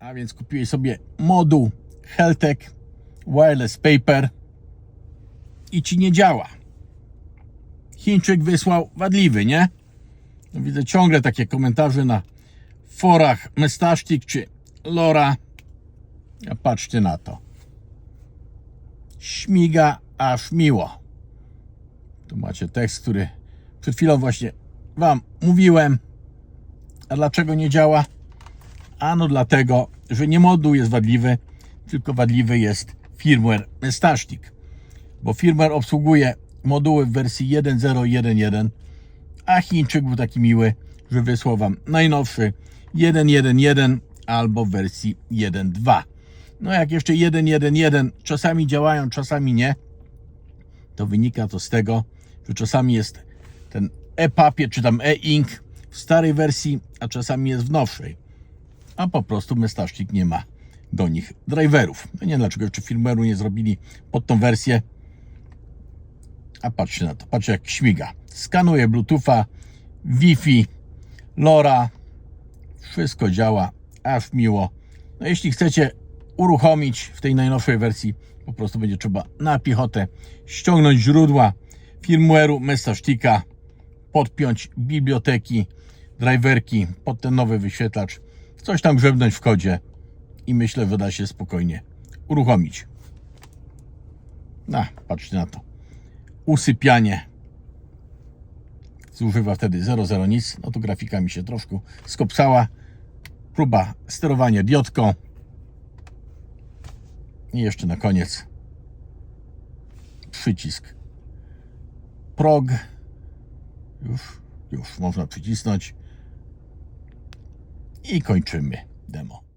A więc kupiłeś sobie moduł Heltec Wireless Paper i ci nie działa. Chińczyk wysłał wadliwy, nie? No widzę ciągle takie komentarze na forach Mestasztik czy Lora. A patrzcie na to. Śmiga aż miło. Tu macie tekst, który przed chwilą właśnie Wam mówiłem. A dlaczego nie działa? Ano dlatego, że nie moduł jest wadliwy, tylko wadliwy jest firmware Mestasztik. Bo firmware obsługuje moduły w wersji 1.0.1.1, a Chińczyk był taki miły, że wysłał Wam najnowszy 1.1.1 albo w wersji 1.2. No jak jeszcze 1.1.1 czasami działają, czasami nie, to wynika to z tego, że czasami jest ten e-papier czy tam e-ink w starej wersji, a czasami jest w nowszej. A po prostu Mestasztik nie ma do nich driverów. No nie wiem dlaczego jeszcze firmware'u nie zrobili pod tą wersję. A patrzcie na to, patrzcie jak śmiga. Skanuje Bluetootha, Wi-Fi, LoRa. Wszystko działa, aż miło. No jeśli chcecie uruchomić w tej najnowszej wersji, po prostu będzie trzeba na piechotę ściągnąć źródła firmware'u Mestasztika, podpiąć biblioteki, driverki pod ten nowy wyświetlacz, coś tam grzebnąć w kodzie i myślę, że da się spokojnie uruchomić. No, patrzcie na to. Usypianie. Zużywa wtedy 00 nic. No tu grafika mi się troszkę skopsała. Próba sterowania diodką. I jeszcze na koniec przycisk prog. Już, już można przycisnąć. I kończymy demo.